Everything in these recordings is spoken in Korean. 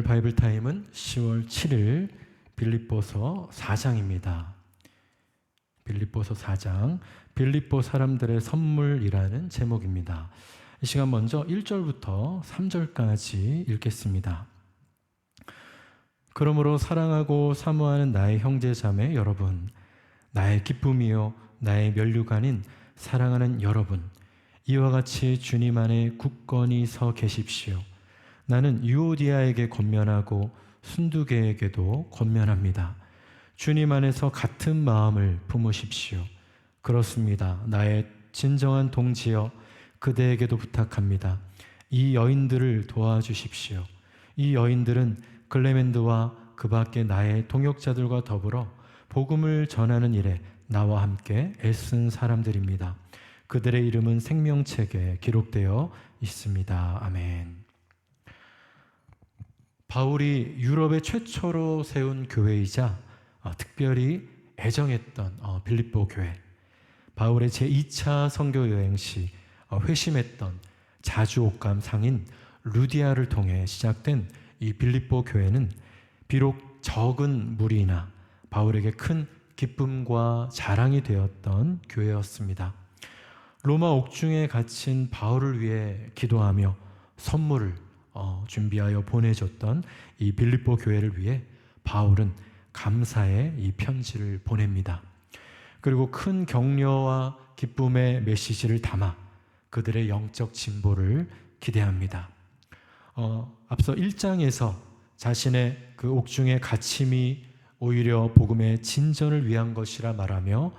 오늘 바이블 타임은 10월 7일 빌립보서 4장입니다. 빌립보서 4장 빌립보 사람들의 선물이라는 제목입니다. 이 시간 먼저 1절부터 3절까지 읽겠습니다. 그러므로 사랑하고 사모하는 나의 형제 자매 여러분 나의 기쁨이요 나의 면류관인 사랑하는 여러분 이와 같이 주님 안에 굳건히 서 계십시오. 나는 유오디아에게 권면하고 순두계에게도 권면합니다. 주님 안에서 같은 마음을 품으십시오. 그렇습니다. 나의 진정한 동지여 그대에게도 부탁합니다. 이 여인들을 도와주십시오. 이 여인들은 글레멘드와 그 밖에 나의 동역자들과 더불어 복음을 전하는 일에 나와 함께 애쓴 사람들입니다. 그들의 이름은 생명책에 기록되어 있습니다. 아멘. 바울이 유럽의 최초로 세운 교회이자 어, 특별히 애정했던 어, 빌립보 교회. 바울의 제2차 선교 여행 시 어, 회심했던 자주옥감 상인 루디아를 통해 시작된 이 빌립보 교회는 비록 적은 무리나 바울에게 큰 기쁨과 자랑이 되었던 교회였습니다. 로마 옥중에 갇힌 바울을 위해 기도하며 선물을 어, 준비하여 보내줬던 이 빌립보 교회를 위해 바울은 감사의 이 편지를 보냅니다. 그리고 큰 격려와 기쁨의 메시지를 담아 그들의 영적 진보를 기대합니다. 어, 앞서 1장에서 자신의 그 옥중의 갇힘이 오히려 복음의 진전을 위한 것이라 말하며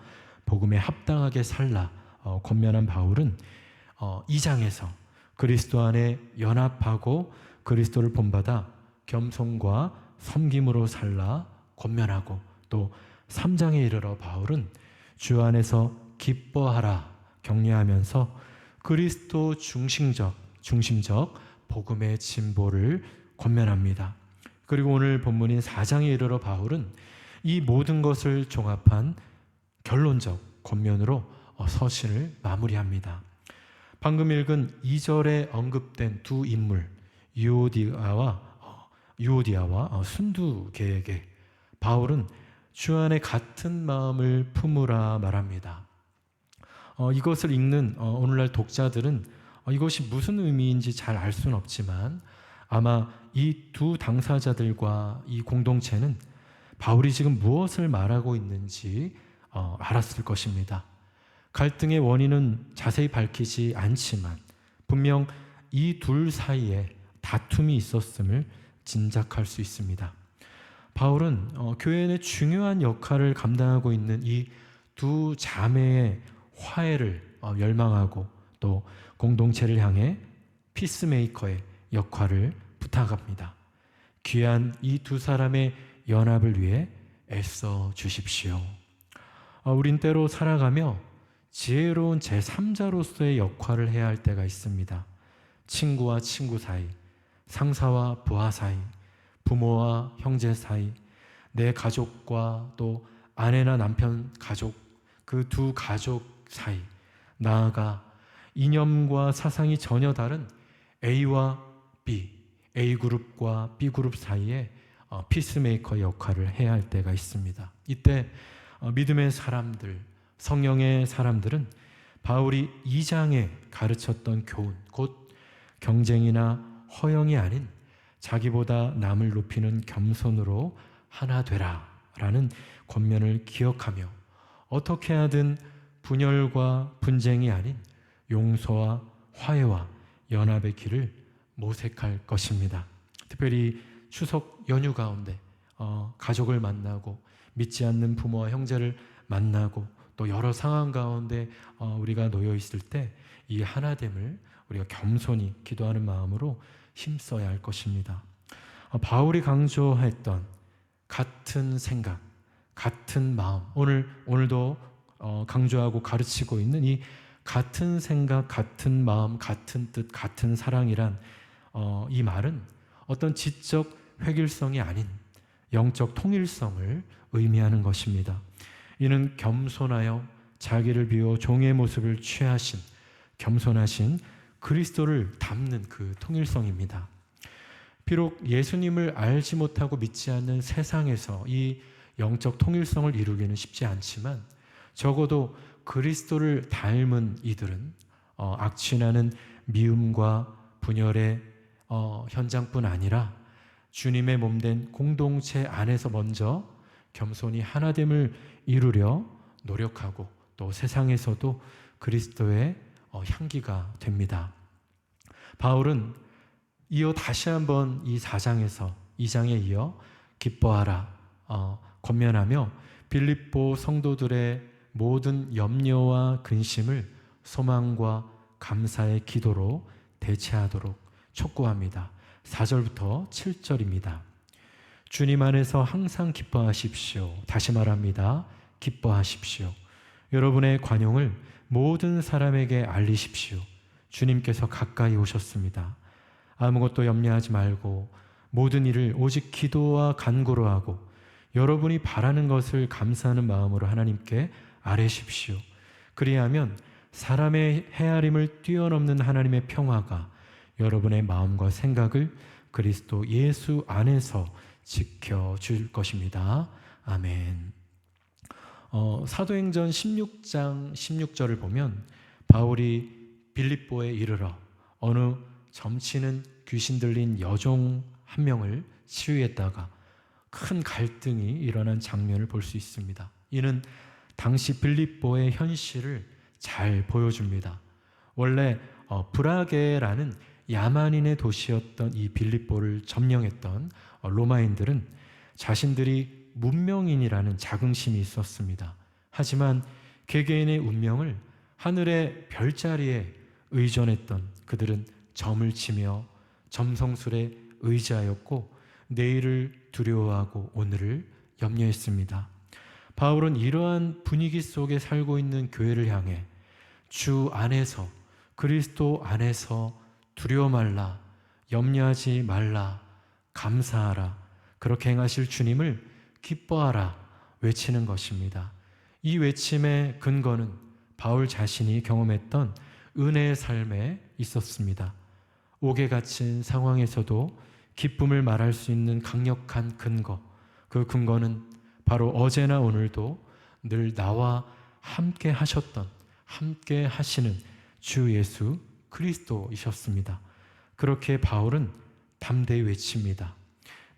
복음에 합당하게 살라 어, 권면한 바울은 어, 2장에서 그리스도 안에 연합하고 그리스도를 본받아 겸손과 섬김으로 살라 권면하고 또 3장에 이르러 바울은 주 안에서 기뻐하라 격려하면서 그리스도 중심적 중심적 복음의 진보를 권면합니다. 그리고 오늘 본문인 4장에 이르러 바울은 이 모든 것을 종합한 결론적 권면으로 어, 서신을 마무리합니다. 방금 읽은 2절에 언급된 두 인물 유오디아와 어, 유오디아와 어, 순두계에게 바울은 주 안에 같은 마음을 품으라 말합니다. 어, 이것을 읽는 어, 오늘날 독자들은 어, 이것이 무슨 의미인지 잘 알 수는 없지만 아마 이 두 당사자들과 이 공동체는 바울이 지금 무엇을 말하고 있는지 어, 알았을 것입니다. 갈등의 원인은 자세히 밝히지 않지만 분명 이 둘 사이에 다툼이 있었음을 짐작할 수 있습니다. 바울은 어, 교회 내 중요한 역할을 감당하고 있는 이 두 자매의 화해를 어, 열망하고 또 공동체를 향해 피스메이커의 역할을 부탁합니다. 귀한 이 두 사람의 연합을 위해 애써 주십시오. 어, 우린 때로 살아가며 지혜로운 제3자로서의 역할을 해야 할 때가 있습니다. 친구와 친구 사이, 상사와 부하 사이, 부모와 형제 사이, 내 가족과 또 아내나 남편 가족, 그 두 가족 사이, 나아가 이념과 사상이 전혀 다른 A와 B, A그룹과 B그룹 사이에 어, 피스메이커 역할을 해야 할 때가 있습니다. 이때 어, 믿음의 사람들, 성령의 사람들은 바울이 2장에 가르쳤던 교훈, 곧 경쟁이나 허영이 아닌 자기보다 남을 높이는 겸손으로 하나 되라 라는 권면을 기억하며 어떻게 하든 분열과 분쟁이 아닌 용서와 화해와 연합의 길을 모색할 것입니다. 특별히 추석 연휴 가운데 어, 가족을 만나고 믿지 않는 부모와 형제를 만나고 또 여러 상황 가운데 어, 우리가 놓여 있을 때 이 하나됨을 우리가 겸손히 기도하는 마음으로 힘써야 할 것입니다. 어, 바울이 강조했던 같은 생각, 같은 마음, 오늘 오늘도 어, 강조하고 가르치고 있는 이 같은 생각, 같은 마음, 같은 뜻, 같은 사랑이란 어, 이 말은 어떤 지적 획일성이 아닌 영적 통일성을 의미하는 것입니다. 이는 겸손하여 자기를 비워 종의 모습을 취하신 겸손하신 그리스도를 담는 그 통일성입니다. 비록 예수님을 알지 못하고 믿지 않는 세상에서 이 영적 통일성을 이루기는 쉽지 않지만 적어도 그리스도를 닮은 이들은 어, 악취나는 미움과 분열의 어, 현장뿐 아니라 주님의 몸된 공동체 안에서 먼저 겸손히 하나됨을 이루려 노력하고 또 세상에서도 그리스도의 어, 향기가 됩니다. 바울은 이어 다시 한번 이 4장에서 2장에 이어 기뻐하라 어, 권면하며 빌립보 성도들의 모든 염려와 근심을 소망과 감사의 기도로 대체하도록 촉구합니다. 4절부터 7절입니다. 주님 안에서 항상 기뻐하십시오. 다시 말합니다. 기뻐하십시오. 여러분의 관용을 모든 사람에게 알리십시오. 주님께서 가까이 오셨습니다. 아무것도 염려하지 말고 모든 일을 오직 기도와 간구로 하고 여러분이 바라는 것을 감사하는 마음으로 하나님께 아뢰십시오. 그리하면 사람의 헤아림을 뛰어넘는 하나님의 평화가 여러분의 마음과 생각을 그리스도 예수 안에서 지켜줄 것입니다. 아멘. 어, 사도행전 16장 16절을 보면 바울이 빌립보에 이르러 어느 점치는 귀신 들린 여종 한 명을 치유했다가 큰 갈등이 일어난 장면을 볼 수 있습니다. 이는 당시 빌립보의 현실을 잘 보여줍니다. 원래 어, 브라게라는 야만인의 도시였던 이 빌립보를 점령했던 어, 로마인들은 자신들이 문명인이라는 자긍심이 있었습니다. 하지만 개개인의 운명을 하늘의 별자리에 의존했던 그들은 점을 치며 점성술에 의지하였고 내일을 두려워하고 오늘을 염려했습니다. 바울은 이러한 분위기 속에 살고 있는 교회를 향해 주 안에서 그리스도 안에서 두려워 말라 염려하지 말라 감사하라 그렇게 행하실 주님을 기뻐하라 외치는 것입니다. 이 외침의 근거는 바울 자신이 경험했던 은혜의 삶에 있었습니다. 옥에 갇힌 상황에서도 기쁨을 말할 수 있는 강력한 근거, 그 근거는 바로 어제나 오늘도 늘 나와 함께 하셨던, 함께 하시는 주 예수 그리스도이셨습니다. 그렇게 바울은 담대히 외칩니다.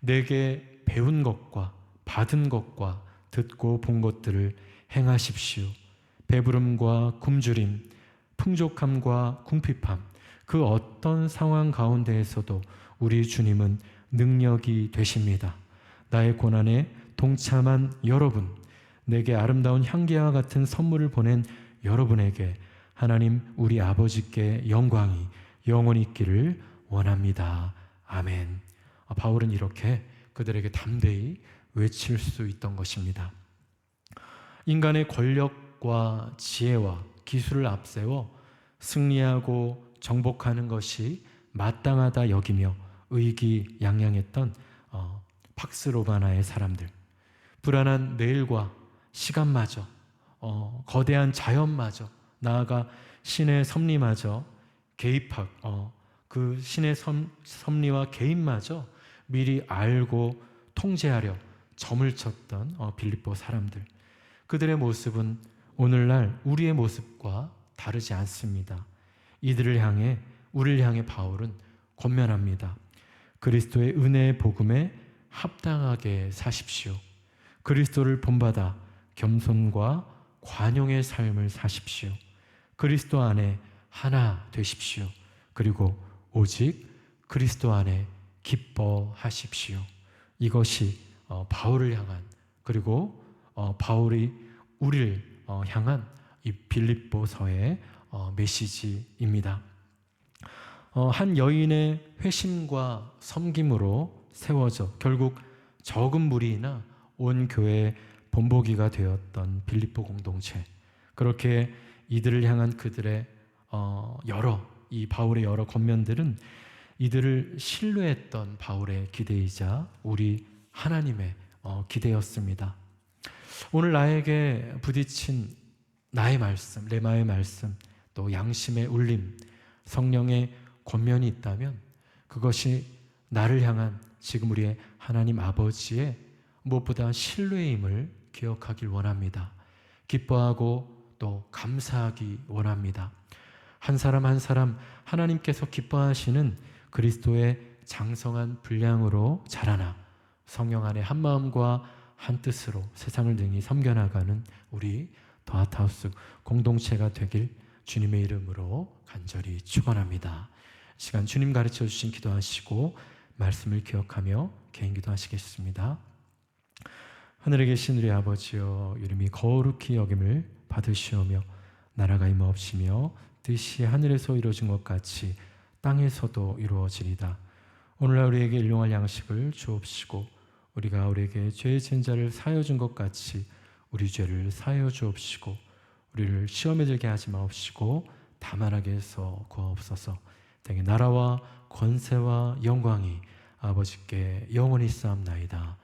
내게 배운 것과 받은 것과 듣고 본 것들을 행하십시오. 배부름과 굶주림, 풍족함과 궁핍함, 그 어떤 상황 가운데에서도 우리 주님은 능력이 되십니다. 나의 고난에 동참한 여러분, 내게 아름다운 향기와 같은 선물을 보낸 여러분에게 하나님 우리 아버지께 영광이 영원히 있기를 원합니다. 아멘. 아, 바울은 이렇게 그들에게 담대히 외칠 수 있던 것입니다. 인간의 권력과 지혜와 기술을 앞세워 승리하고 정복하는 것이 마땅하다 여기며 의기양양했던 어, 팍스로바나의 사람들, 불안한 내일과 시간마저, 어, 거대한 자연마저, 나아가 신의 섭리마저 개입하, 어, 그 신의 섭, 섭리와 개입마저 미리 알고 통제하려 점을 쳤던 어, 빌립보 사람들. 그들의 모습은 오늘날 우리의 모습과 다르지 않습니다. 이들을 향해 우리를 향해 바울은 권면합니다. 그리스도의 은혜의 복음에 합당하게 사십시오. 그리스도를 본받아 겸손과 관용의 삶을 사십시오. 그리스도 안에 하나 되십시오. 그리고 오직 그리스도 안에 기뻐하십시오. 이것이 어, 바울을 향한 그리고 어, 바울이 우리를 어, 향한 이 빌립보서의 메시지입니다. 한 여인의 회심과 섬김으로 세워져 결국 적은 무리나 온 교회 본보기가 되었던 빌립보 공동체 그렇게 이들을 향한 그들의 여러 이 바울의 여러 권면들은 이들을 신뢰했던 바울의 기대이자 우리 하나님의 기대였습니다. 오늘 나에게 부딪힌 나의 말씀, 레마의 말씀, 또 양심의 울림, 성령의 권면이 있다면 그것이 나를 향한 지금 우리의 하나님 아버지의 무엇보다 신뢰임을 기억하길 원합니다. 기뻐하고 또 감사하기 원합니다. 한 사람 한 사람 하나님께서 기뻐하시는 그리스도의 장성한 분량으로 자라나 성령 안에 한 마음과 한 뜻으로 세상을 등이 섬겨나가는 우리 더하트하우스 공동체가 되길 주님의 이름으로 간절히 축원합니다. 시간 주님 가르쳐 주신 기도하시고 말씀을 기억하며 개인 기도하시겠습니다. 하늘에 계신 우리 아버지여 이름이 거룩히 여김을 받으시오며 나라가 임하옵시며 뜻이 하늘에서 이루어진 것 같이 땅에서도 이루어지리다. 오늘날 우리에게 일용할 양식을 주옵시고 우리가 우리에게 죄의 진자를 사여 준 것 같이 우리 죄를 사여 주옵시고 우리를 시험에 들게 하지 마옵시고 다만 하게 해서 구하옵소서. 땅의 나라와 권세와 영광이 아버지께 영원히 쌓옵나이다.